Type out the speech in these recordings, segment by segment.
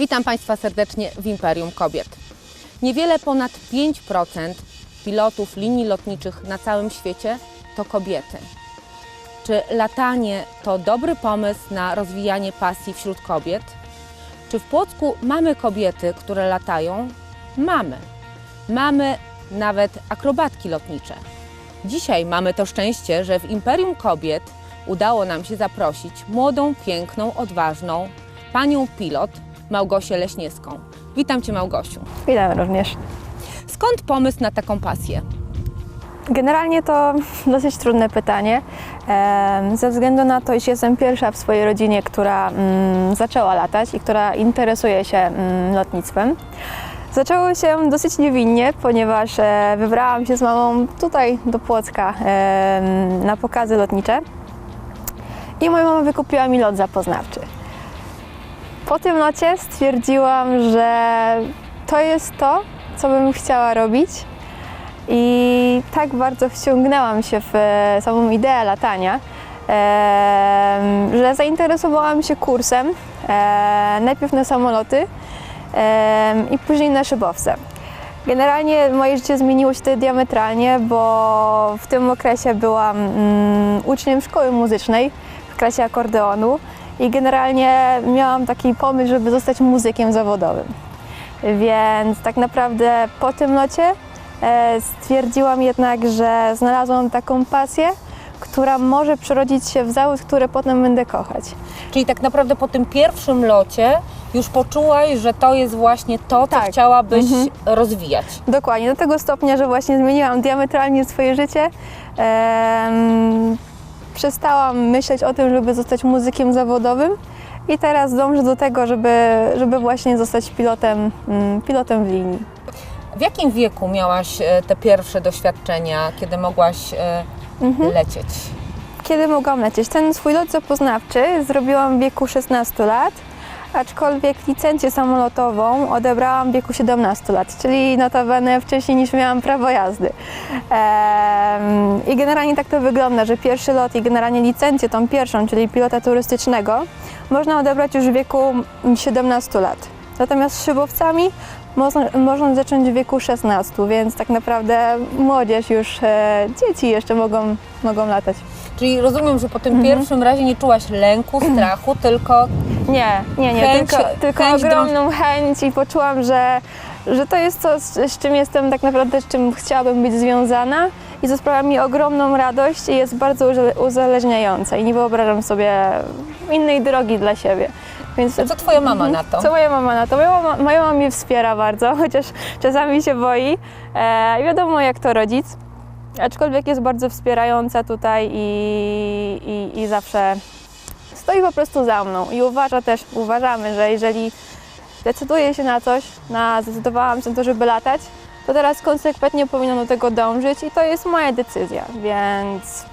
Witam Państwa serdecznie w Imperium Kobiet. Niewiele ponad 5% pilotów linii lotniczych na całym świecie to kobiety. Czy latanie to dobry pomysł na rozwijanie pasji wśród kobiet? Czy w Płocku mamy kobiety, które latają? Mamy. Mamy nawet akrobatki lotnicze. Dzisiaj mamy to szczęście, że w Imperium Kobiet udało nam się zaprosić młodą, piękną, odważną panią pilot Małgosię Leśniewską. Witam Cię Małgosiu. Witam również. Skąd pomysł na taką pasję? Generalnie to dosyć trudne pytanie, ze względu na to, iż jestem pierwsza w swojej rodzinie, która mm, zaczęła latać i która interesuje się mm, lotnictwem. Zaczęło się dosyć niewinnie, ponieważ e, wybrałam się z mamą tutaj do Płocka na pokazy lotnicze i moja mama wykupiła mi lot zapoznawczy. Po tym locie stwierdziłam, że to jest to, co bym chciała robić. I tak bardzo wciągnęłam się w e, samą ideę latania, że zainteresowałam się kursem, e, najpierw na samoloty i później na szybowce. Generalnie moje życie zmieniło się diametralnie, bo w tym okresie byłam mm, uczniem szkoły muzycznej w klasie akordeonu i generalnie miałam taki pomysł, żeby zostać muzykiem zawodowym. Więc tak naprawdę po tym locie e, stwierdziłam jednak, że znalazłam taką pasję, która może przerodzić się w zawód, który potem będę kochać. Czyli tak naprawdę po tym pierwszym locie już poczułaś, że to jest właśnie to, co Tak. chciałabyś rozwijać. Dokładnie, do tego stopnia, że właśnie zmieniłam diametralnie swoje życie. Przestałam myśleć o tym, żeby zostać muzykiem zawodowym i teraz dążę do tego, żeby, żeby właśnie zostać pilotem, mm, pilotem w linii. W jakim wieku miałaś e, te pierwsze doświadczenia, kiedy mogłaś e, Mhm. lecieć? Kiedy mogłam lecieć? Ten swój lot zapoznawczy zrobiłam w wieku 16 lat, aczkolwiek licencję samolotową odebrałam w wieku 17 lat, czyli notabene wcześniej niż miałam prawo jazdy. Em, I generalnie tak to wygląda, że pierwszy lot i generalnie licencję tą pierwszą, czyli pilota turystycznego, można odebrać już w wieku 17 lat. Natomiast z szybowcami można, można zacząć w wieku 16, więc tak naprawdę młodzież już, e, dzieci jeszcze mogą, mogą latać. Czyli rozumiem, że po tym Mhm. pierwszym razie nie czułaś lęku, strachu, tylko Nie, nie, nie, Chęć- tylko, tylko chęć ogromną chęć i poczułam, że, że to jest coś, z, czym jestem tak naprawdę, z czym chciałabym być związana i co sprawia mi ogromną radość i jest bardzo uzależniające i nie wyobrażam sobie innej drogi dla siebie. Więc co Twoja mama na to? co moja mama na to? Moja mama, moja mama mnie wspiera bardzo, chociaż czasami się boi. E, wiadomo, jak to rodzic, aczkolwiek jest bardzo wspierająca tutaj i, i, i zawsze stoi po prostu za mną. I uważa też, uważamy, że jeżeli decyduję się na coś, na, zdecydowałam się na to, żeby latać, to teraz konsekwentnie powinnam do tego dążyć i to jest moja decyzja, więc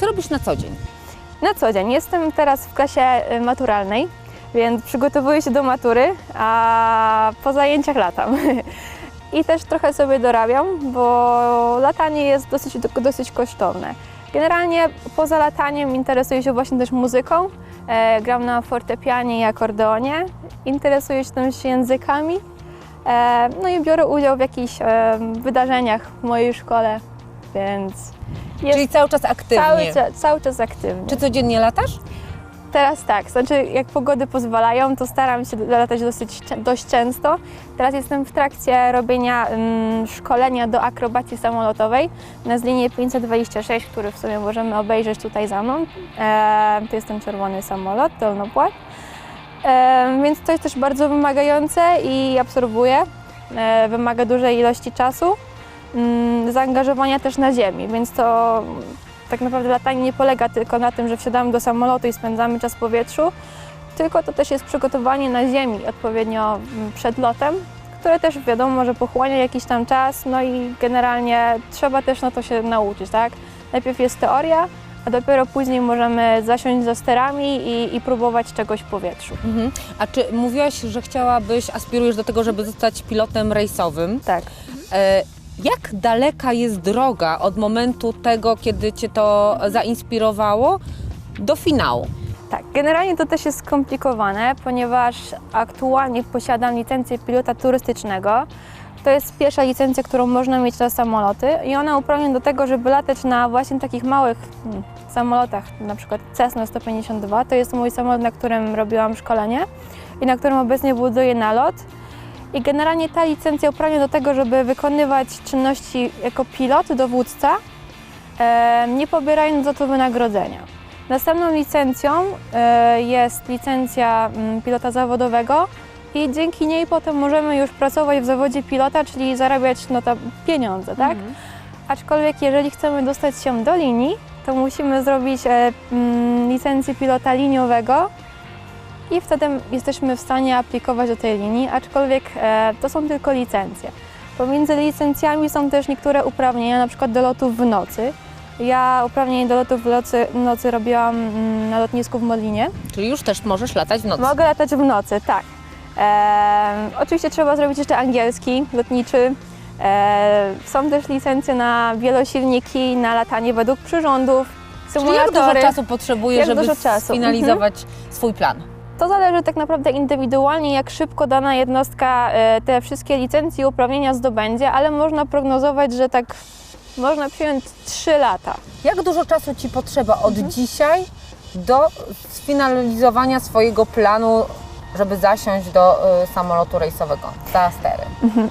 Co robisz na co dzień? na co dzień. Jestem teraz w klasie y, maturalnej, więc przygotowuję się do matury, a po zajęciach latam. I też trochę sobie dorabiam, bo latanie jest dosyć, dosyć kosztowne. Generalnie poza lataniem interesuję się właśnie też muzyką. E, gram na fortepianie i akordeonie. Interesuję się też językami. E, no i biorę udział w jakichś e, wydarzeniach w mojej szkole, więc jest Czyli cały czas aktywnie. cały, cały czas aktywnie. Czy codziennie latasz? Teraz tak, znaczy jak pogody pozwalają, to staram się latać dosyć, dość często. Teraz jestem w trakcie robienia mm, szkolenia do akrobacji samolotowej na z linii 526, który w sumie możemy obejrzeć tutaj za mną. E, to jest ten czerwony samolot, dolnopłat. E, więc to jest też bardzo wymagające i absorbuje. E, wymaga dużej ilości czasu, mm, zaangażowania też na ziemi, więc to tak naprawdę latanie nie polega tylko na tym, że wsiadamy do samolotu i spędzamy czas w powietrzu, tylko to też jest przygotowanie na ziemi odpowiednio mm, przed lotem, które też wiadomo, że pochłania jakiś tam czas, no i generalnie trzeba też na to się nauczyć, tak? Najpierw jest teoria, a dopiero później możemy zasiąść za sterami i, i próbować czegoś w powietrzu. Mhm. A czy mówiłaś, że chciałabyś, aspirujesz do tego, żeby zostać pilotem rejsowym? Tak. E, Jak daleka jest droga od momentu tego, kiedy Cię to zainspirowało, do finału? Tak, generalnie to też jest skomplikowane, ponieważ aktualnie posiadam licencję pilota turystycznego. To jest pierwsza licencja, którą można mieć na samoloty i ona uprawnia do tego, żeby latać na właśnie takich małych hmm, samolotach, na przykład Cessna 152. To jest mój samolot, na którym robiłam szkolenie i na którym obecnie buduję nalot. I generalnie ta licencja uprawnia do tego, żeby wykonywać czynności jako pilot, dowódca, nie pobierając za to wynagrodzenia. Następną licencją e, jest licencja mm, pilota zawodowego i dzięki niej potem możemy już pracować w zawodzie pilota, czyli zarabiać no to pieniądze, tak? Aczkolwiek jeżeli chcemy dostać się do linii, to musimy zrobić e, mm, licencję pilota liniowego i wtedy jesteśmy w stanie aplikować do tej linii, aczkolwiek e, to są tylko licencje. Pomiędzy licencjami są też niektóre uprawnienia, na przykład do lotów w nocy. Ja uprawnienie do lotów w nocy, nocy robiłam mm, na lotnisku w Modlinie. Czyli już też możesz latać w nocy. Mogę latać w nocy, tak. Em, oczywiście trzeba zrobić jeszcze angielski, lotniczy. E, są też licencje na wielosilniki, na latanie według przyrządów, Czyli jak dużo czasu potrzebujesz, Jak żeby Mhm. sfinalizować swój plan? To zależy tak naprawdę indywidualnie, jak szybko dana jednostka e, te wszystkie licencje i uprawnienia zdobędzie, ale można prognozować, że tak można przyjąć 3 lata. Jak dużo czasu Ci potrzeba od Mhm. dzisiaj do sfinalizowania swojego planu, żeby zasiąść do y, samolotu rejsowego za stery?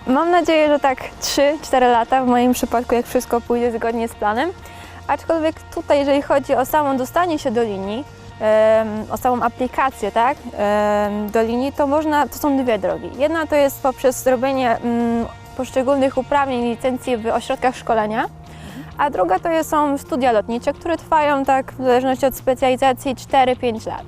Mam nadzieję, że tak 3-4 lata w moim przypadku, jak wszystko pójdzie zgodnie z planem. Aczkolwiek tutaj, jeżeli chodzi o samo dostanie się do linii, o samą aplikację, tak, do linii, to można, to są dwie drogi. Jedna to jest poprzez zrobienie mm, poszczególnych uprawnień, licencji w ośrodkach szkolenia, a druga to są studia lotnicze, które trwają tak w zależności od specjalizacji 4-5 lat.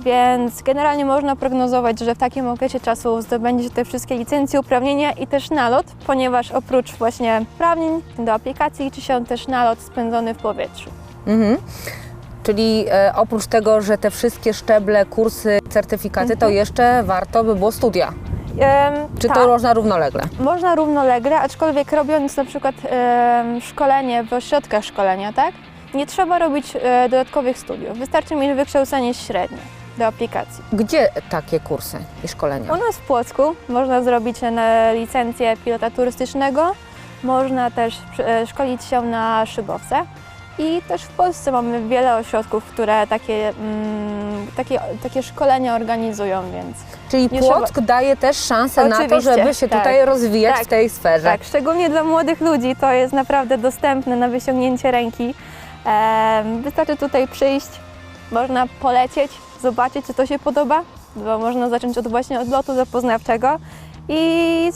Więc generalnie można prognozować, że w takim okresie czasu zdobędzie się te wszystkie licencje, uprawnienia i też nalot, ponieważ oprócz właśnie uprawnień do aplikacji liczy się też nalot spędzony w powietrzu. Mhm. Czyli e, oprócz tego, że te wszystkie szczeble, kursy, certyfikaty, to jeszcze warto by było studia. Czy tak, to można równolegle? można równolegle, aczkolwiek robiąc na przykład szkolenie w ośrodkach szkolenia, tak? Nie trzeba robić e, dodatkowych studiów. Wystarczy mieć wykształcenie średnie do aplikacji. Gdzie takie kursy i szkolenia? U nas w Płocku można zrobić na licencję pilota turystycznego, można też e, szkolić się na szybowce i też w Polsce mamy wiele ośrodków, które takie, mm, takie, takie szkolenia organizują, więc Czyli nie Płock daje też szansę na to, Oczywiście, żeby się tak. tutaj rozwijać Tak. w tej sferze. tak, szczególnie dla młodych ludzi to jest naprawdę dostępne na wyciągnięcie ręki. Em, wystarczy tutaj przyjść, można polecieć, zobaczyć, czy to się podoba, bo można zacząć od właśnie od lotu zapoznawczego i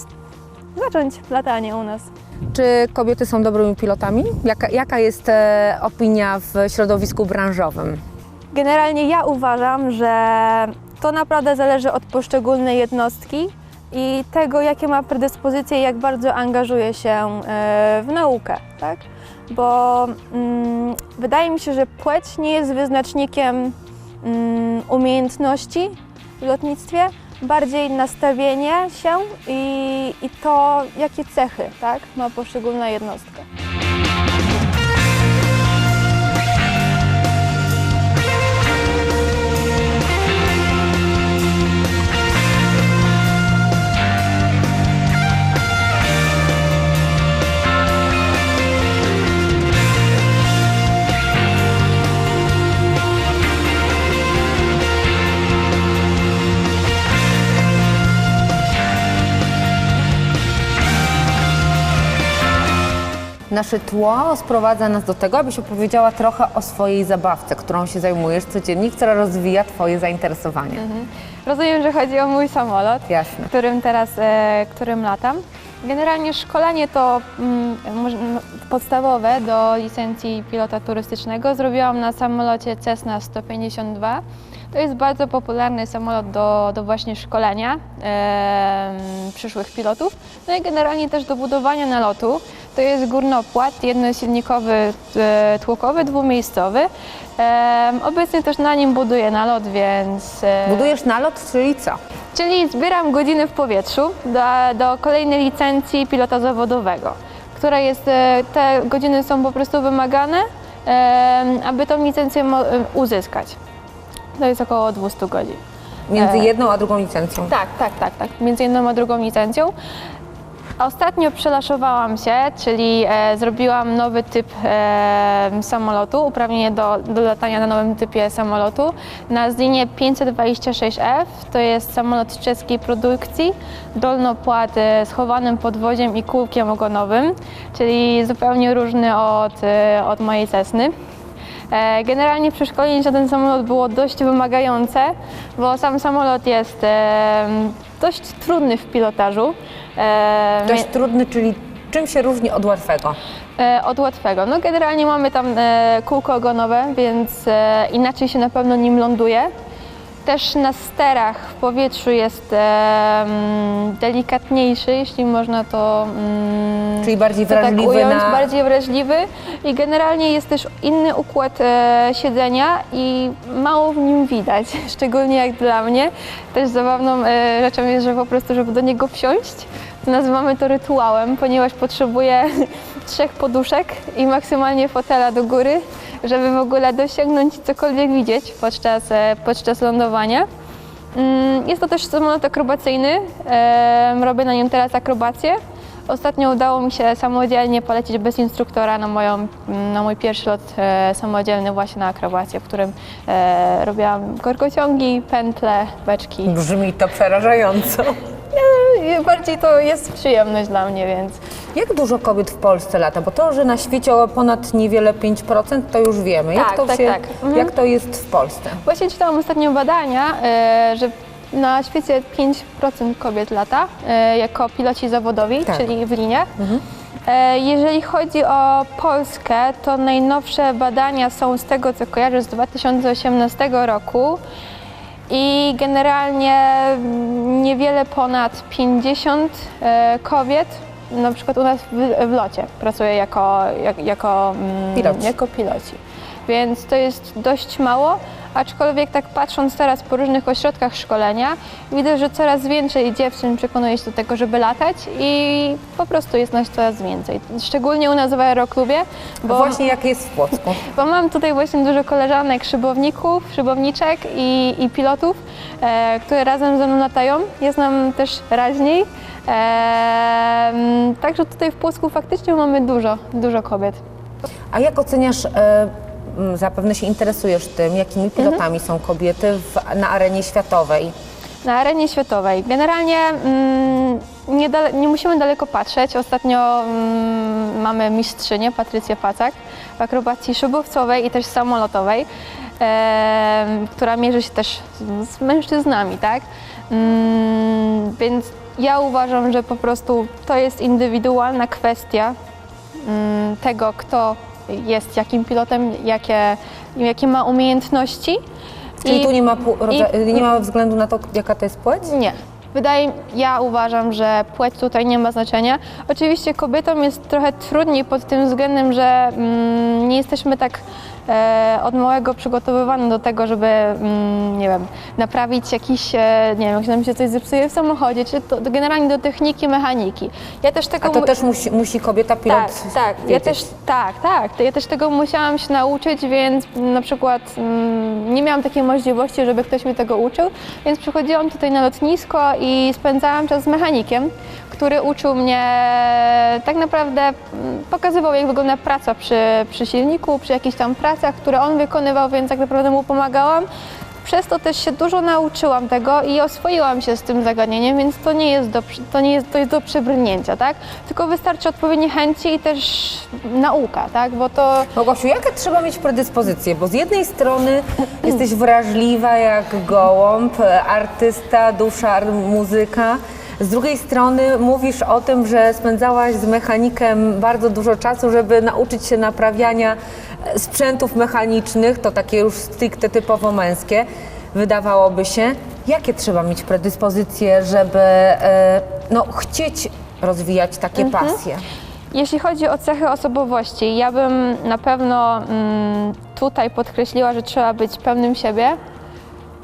zacząć latanie u nas. Czy kobiety są dobrymi pilotami? Jaka, jaka jest e, opinia w środowisku branżowym? Generalnie ja uważam, że to naprawdę zależy od poszczególnej jednostki i tego, jakie ma predyspozycje i jak bardzo angażuje się e, w naukę, tak? Bo mm, wydaje mi się, że płeć nie jest wyznacznikiem mm, umiejętności w lotnictwie, bardziej nastawienie się i, i to, jakie cechy tak, ma poszczególna jednostka. Nasze tło sprowadza nas do tego, abyś opowiedziała trochę o swojej zabawce, którą się zajmujesz codziennie, która rozwija Twoje zainteresowanie. Rozumiem, że chodzi o mój samolot. Jasne. którym teraz, e, którym latam. Generalnie szkolenie to mm, podstawowe do licencji pilota turystycznego zrobiłam na samolocie Cessna 152. To jest bardzo popularny samolot do, do właśnie szkolenia em, przyszłych pilotów. No i generalnie też do budowania nalotu. To jest górnopłat jednosilnikowy, e, tłokowy, dwumiejscowy. Obecnie też na nim buduję nalot, więc... e, Budujesz nalot, czyli co? Czyli zbieram godziny w powietrzu do, do kolejnej licencji pilota zawodowego, która jest, e, te godziny są po prostu wymagane, aby tą licencję uzyskać. to jest około 200 godzin. Między jedną a drugą licencją. Tak, tak, tak, tak. Między jedną a drugą licencją. Ostatnio przelaszowałam się, czyli e, zrobiłam nowy typ e, samolotu, uprawnienie do, do latania na nowym typie samolotu na linię 526F. To jest samolot czeskiej produkcji, dolnopłat e, z chowanym podwoziem i kółkiem ogonowym, czyli zupełnie różny od, e, od mojej Cessny. E, Generalnie przeszkolenie na ten samolot było dość wymagające, bo sam samolot jest e, dość trudny w pilotażu. E, Dość trudny, czyli czym się różni od łatwego? e, Od łatwego. No generalnie mamy tam e, kółko ogonowe, więc e, inaczej się na pewno nim ląduje. Też na sterach w powietrzu jest delikatniejszy, jeśli można to mm, Czyli bardziej to tak wrażliwy ująć, na... bardziej wrażliwy i generalnie jest też inny układ e, siedzenia i mało w nim widać, szczególnie jak dla mnie. Też zabawną e, rzeczą jest, że po prostu, żeby do niego wsiąść, to nazywamy to rytuałem, ponieważ potrzebuję trzech poduszek i maksymalnie fotela do góry, żeby w ogóle dosięgnąć i cokolwiek widzieć podczas, e, podczas lądowania. Mm, Jest to też samolot akrobacyjny. Robię na nim teraz akrobację. Ostatnio udało mi się samodzielnie polecieć bez instruktora na, moją, na mój pierwszy lot e, samodzielny właśnie na akrobację, w którym e, robiłam korkociągi, pętle, beczki. Brzmi to przerażająco. Bardziej to jest przyjemność dla mnie, więc Jak dużo kobiet w Polsce lata? Bo to, że na świecie o ponad niewiele 5%, to już wiemy. Jak, Tak, to, tak, się, tak. Mhm. jak to jest w Polsce? Właśnie czytałam ostatnio badania, e, że na świecie 5% kobiet lata e, jako piloci zawodowi, Tak. czyli w liniach. E, Jeżeli chodzi o Polskę, to najnowsze badania są z tego, co kojarzę, z 2018 roku. I generalnie niewiele ponad 50 e, kobiet, na przykład u nas w, w locie, pracuje jako, jak, jako, mm, Piloci. jako piloci. Więc to jest dość mało, aczkolwiek tak patrząc teraz po różnych ośrodkach szkolenia, widzę, że coraz więcej dziewczyn przekonuje się do tego, żeby latać i po prostu jest nas coraz więcej. Szczególnie u nas w aeroklubie, bo. Właśnie jak jest w Płocku? bo mam tutaj właśnie dużo koleżanek, szybowników, szybowniczek i, i pilotów, e, które razem ze mną latają. Jest nam też raźniej. E, także tutaj w Płocku faktycznie mamy dużo, dużo kobiet. A jak oceniasz, e, zapewne się interesujesz tym, jakimi pilotami są kobiety w, na arenie światowej? Na arenie światowej. Generalnie mm, nie, nie musimy daleko patrzeć. Ostatnio mm, mamy mistrzynię Patrycję Pacak w akrobacji szybowcowej i też samolotowej, em, która mierzy się też z, z mężczyznami, tak? Mm, więc ja uważam, że po prostu to jest indywidualna kwestia mm, tego, kto jest jakim pilotem, jakie, jakie ma umiejętności. Czyli I- tu nie ma, i- nie ma względu na to, jaka to jest płeć? nie. Wydaje, ja uważam, że płeć tutaj nie ma znaczenia. Oczywiście kobietom jest trochę trudniej pod tym względem, że mm, nie jesteśmy tak od małego przygotowywane do tego, żeby, mm, nie wiem, naprawić jakiś, e, nie wiem, jak nam się coś zepsuje w samochodzie, czy to, generalnie do techniki, mechaniki. Ja też tego A to też musi, musi kobieta pilot tak, tak. Ja też, tak, tak. Ja też tego musiałam się nauczyć, więc na przykład mm, nie miałam takiej możliwości, żeby ktoś mi tego uczył, więc przychodziłam tutaj na lotnisko i spędzałam czas z mechanikiem, który uczył mnie tak naprawdę, mm, pokazywał jak wygląda praca przy, przy silniku, przy jakichś tam pracach, które on wykonywał, więc tak naprawdę mu pomagałam. Przez to też się dużo nauczyłam tego i oswoiłam się z tym zagadnieniem, więc to nie jest do, to nie jest, to jest do przebrnięcia, tak? Tylko wystarczy odpowiednie chęci i też nauka, tak? Bo to Małgosiu, jakie trzeba mieć predyspozycje? Bo z jednej strony jesteś wrażliwa jak gołąb, artysta, dusza, muzyka. Z drugiej strony mówisz o tym, że spędzałaś z mechanikiem bardzo dużo czasu, żeby nauczyć się naprawiania sprzętów mechanicznych, to takie już stricte typowo męskie, wydawałoby się. Jakie trzeba mieć predyspozycje, żeby e, no, chcieć rozwijać takie pasje? Jeśli chodzi o cechy osobowości, ja bym na pewno mm, tutaj podkreśliła, że trzeba być pewnym siebie.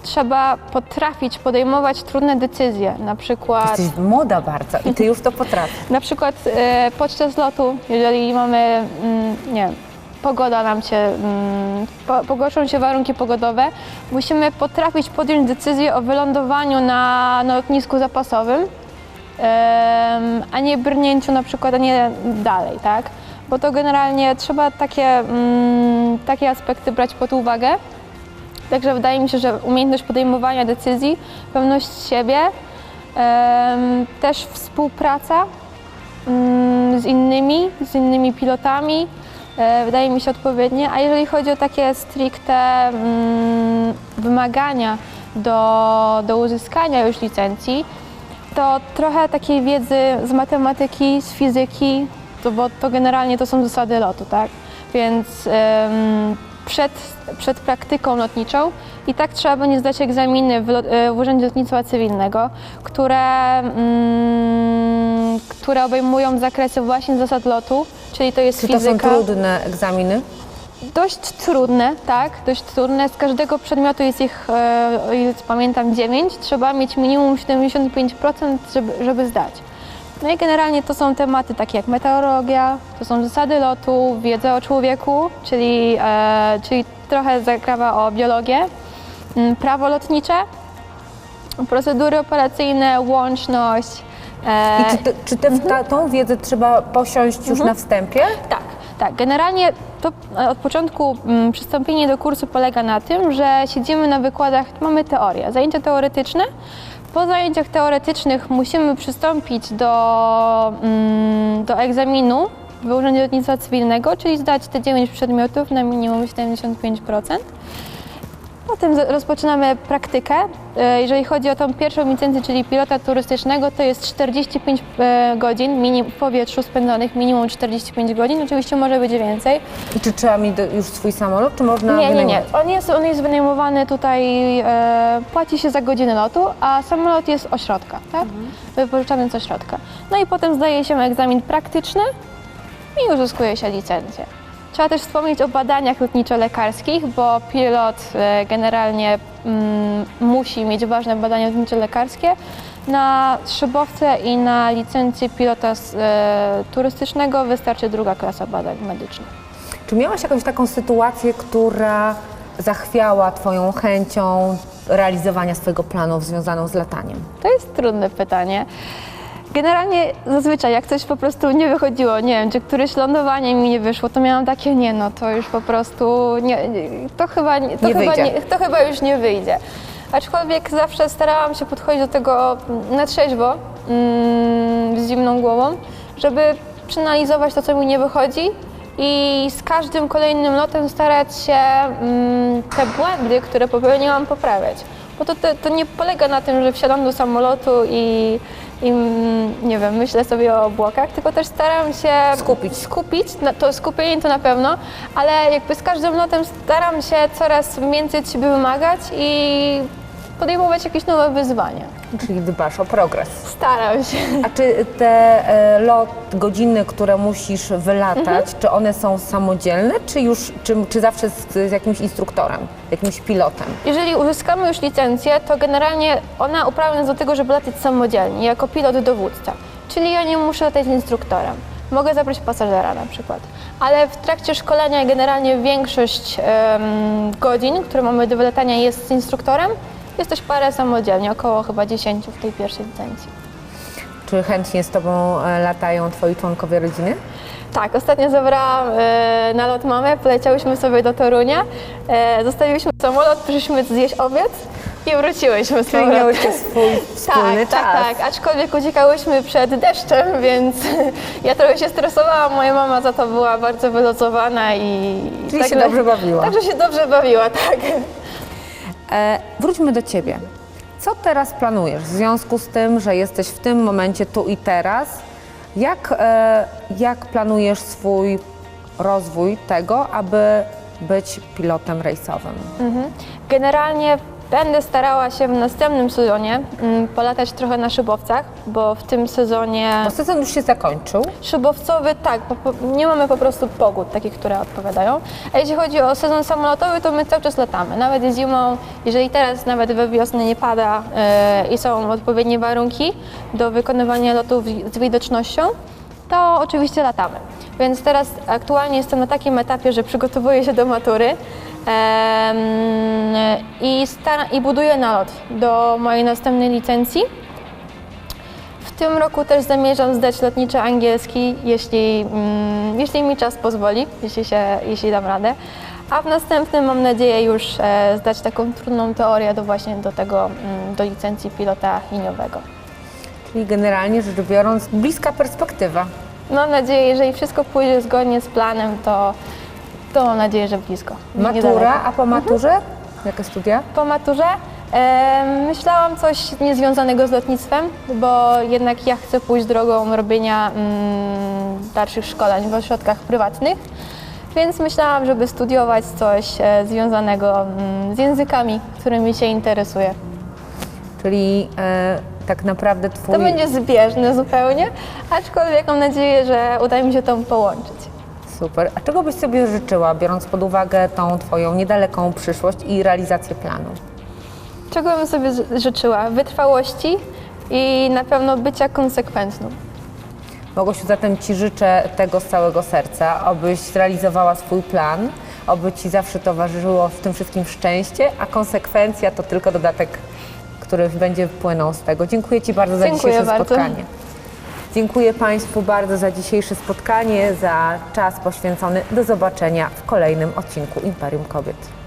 Trzeba potrafić podejmować trudne decyzje, na przykład, Jesteś młoda bardzo i ty już to potrafisz. na przykład e, podczas lotu, jeżeli mamy, mm, nie pogoda nam się, mm, po, pogorszą się warunki pogodowe, musimy potrafić podjąć decyzję o wylądowaniu na, na lotnisku zapasowym, em, a nie brnięciu na przykład, a nie dalej, tak? Bo to generalnie trzeba takie, mm, takie aspekty brać pod uwagę. Także wydaje mi się, że umiejętność podejmowania decyzji, pewność siebie, też współpraca mm, z innymi, z innymi pilotami, e, wydaje mi się odpowiednie. A jeżeli chodzi o takie stricte mm, wymagania do, do uzyskania już licencji, to trochę takiej wiedzy z matematyki, z fizyki, to, bo to generalnie to są zasady lotu, tak? Więc przed, przed praktyką lotniczą i tak trzeba będzie zdać egzaminy w, e, w Urzędzie Lotnictwa Cywilnego, które, mm, które obejmują zakresy właśnie zasad lotu, czyli to jest Czy to są fizyka. trudne egzaminy? Dość trudne, tak, dość trudne. Z każdego przedmiotu jest ich, e, o ile pamiętam, 9. Trzeba mieć minimum 75%, żeby, żeby zdać. No i generalnie to są tematy takie jak meteorologia, to są zasady lotu, wiedza o człowieku, czyli, e, czyli trochę zakrawa o biologię, m, prawo lotnicze, procedury operacyjne, łączność. e, I czy, te, czy te, ta, tą wiedzę trzeba posiąść już na wstępie? tak, tak. Generalnie to e, od początku mm, przystąpienie do kursu polega na tym, że siedzimy na wykładach, mamy teorię, zajęcia teoretyczne. Po zajęciach teoretycznych musimy przystąpić do, mm, do egzaminu w Urzędzie Lotnictwa Cywilnego, czyli zdać te 9 przedmiotów na minimum 75%. Potem rozpoczynamy praktykę. E, Jeżeli chodzi o tą pierwszą licencję, czyli pilota turystycznego, to jest 45 e, godzin minim, w powietrzu spędzonych, minimum 45 godzin. Oczywiście może być więcej. I czy trzeba mieć już swój samolot, czy można Nie, nie, nie. On jest, on jest wynajmowany tutaj, e, płaci się za godzinę lotu, a samolot jest ośrodka, tak? Wypożyczany z ośrodka. No i potem zdaje się egzamin praktyczny i uzyskuje się licencję. Trzeba też wspomnieć o badaniach lotniczo-lekarskich, bo pilot e, generalnie mm, musi mieć ważne badania lotniczo-lekarskie. Na szybowce i na licencję pilota s- e, turystycznego wystarczy druga klasa badań medycznych. Czy miałaś jakąś taką sytuację, która zachwiała Twoją chęcią realizowania swojego planu związaną z lataniem? To jest trudne pytanie. Generalnie zazwyczaj jak coś po prostu nie wychodziło, nie wiem, czy któreś lądowanie mi nie wyszło, to miałam takie, nie no, to już po prostu, nie, nie, to, chyba, to, Nie chyba wyjdzie. to chyba już nie wyjdzie. Aczkolwiek zawsze starałam się podchodzić do tego na trzeźwo, mm, z zimną głową, żeby przeanalizować to, co mi nie wychodzi i z każdym kolejnym lotem starać się mm, te błędy, które popełniłam, poprawiać. Bo to, to, to nie polega na tym, że wsiadam do samolotu i, i mm, nie wiem, myślę sobie o obłokach, tylko też staram się Skupić. skupić, na- to skupienie to na pewno, ale jakby z każdym lotem staram się coraz więcej od siebie wymagać i podejmować jakieś nowe wyzwania. Czyli dbasz o progres. Staram się. A czy te e, lot, godziny, które musisz wylatać, czy one są samodzielne, czy już, czy, czy zawsze z, z jakimś instruktorem, jakimś pilotem? Jeżeli uzyskamy już licencję, to generalnie ona uprawnia nas do tego, żeby latać samodzielnie, jako pilot dowódca. Czyli ja nie muszę latać z instruktorem. Mogę zabrać pasażera na przykład. Ale w trakcie szkolenia generalnie większość em, godzin, które mamy do wylatania jest z instruktorem, jest też parę samodzielnie, około chyba 10 w tej pierwszej licencji. Czy chętnie z Tobą e, latają Twoi członkowie rodziny? Tak, ostatnio zabrałam e, na lot mamę, poleciałyśmy sobie do Torunia, e, zostawiłyśmy samolot, przyszliśmy zjeść obiad i wróciłyśmy z Czyli miałyście swój wspólny tak, czas. tak, tak, aczkolwiek uciekałyśmy przed deszczem, więc ja trochę się stresowałam, moja mama za to była bardzo wyluzowana i... Czyli się dobrze bawiła. Także się dobrze bawiła, tak. E, wróćmy do Ciebie. Co teraz planujesz w związku z tym, że jesteś w tym momencie tu i teraz? Jak, e, jak planujesz swój rozwój tego, aby być pilotem rejsowym? Generalnie będę starała się w następnym sezonie mm, polatać trochę na szybowcach, bo w tym sezonie... Bo sezon już się zakończył. Szybowcowy tak, po, nie mamy po prostu pogód takich, które odpowiadają. A jeśli chodzi o sezon samolotowy, to my cały czas latamy. Nawet zimą, jeżeli teraz nawet we wiosnę nie pada e, i są odpowiednie warunki do wykonywania lotów z widocznością, to oczywiście latamy. Więc teraz aktualnie jestem na takim etapie, że przygotowuję się do matury i, i buduję nalot do mojej następnej licencji. W tym roku też zamierzam zdać lotniczy angielski, jeśli, mm, jeśli mi czas pozwoli, jeśli, się, jeśli dam radę. A w następnym mam nadzieję już e, zdać taką trudną teorię do właśnie do tego, mm, do licencji pilota liniowego. Czyli generalnie rzecz biorąc, bliska perspektywa. Mam nadzieję, jeżeli wszystko pójdzie zgodnie z planem, to, to mam nadzieję, że blisko. Matura, a po maturze? Jakie studia? Po maturze e, myślałam coś niezwiązanego z lotnictwem, bo jednak ja chcę pójść drogą robienia mm, dalszych szkoleń w ośrodkach prywatnych, więc myślałam, żeby studiować coś e, związanego mm, z językami, którymi się interesuję. Czyli e, tak naprawdę twój... To będzie zbieżne zupełnie, aczkolwiek mam nadzieję, że uda mi się to połączyć. Super. A czego byś sobie życzyła, biorąc pod uwagę tą twoją niedaleką przyszłość i realizację planu? Czego bym sobie życzyła? Wytrwałości i na pewno bycia konsekwentną. Mogosiu, zatem Ci życzę tego z całego serca, abyś zrealizowała swój plan, oby Ci zawsze towarzyszyło w tym wszystkim szczęście, a konsekwencja to tylko dodatek, który będzie płynął z tego. Dziękuję Ci bardzo za Dziękuję dzisiejsze bardzo. spotkanie. Dziękuję Państwu bardzo za dzisiejsze spotkanie, za czas poświęcony. Do zobaczenia w kolejnym odcinku Imperium Kobiet.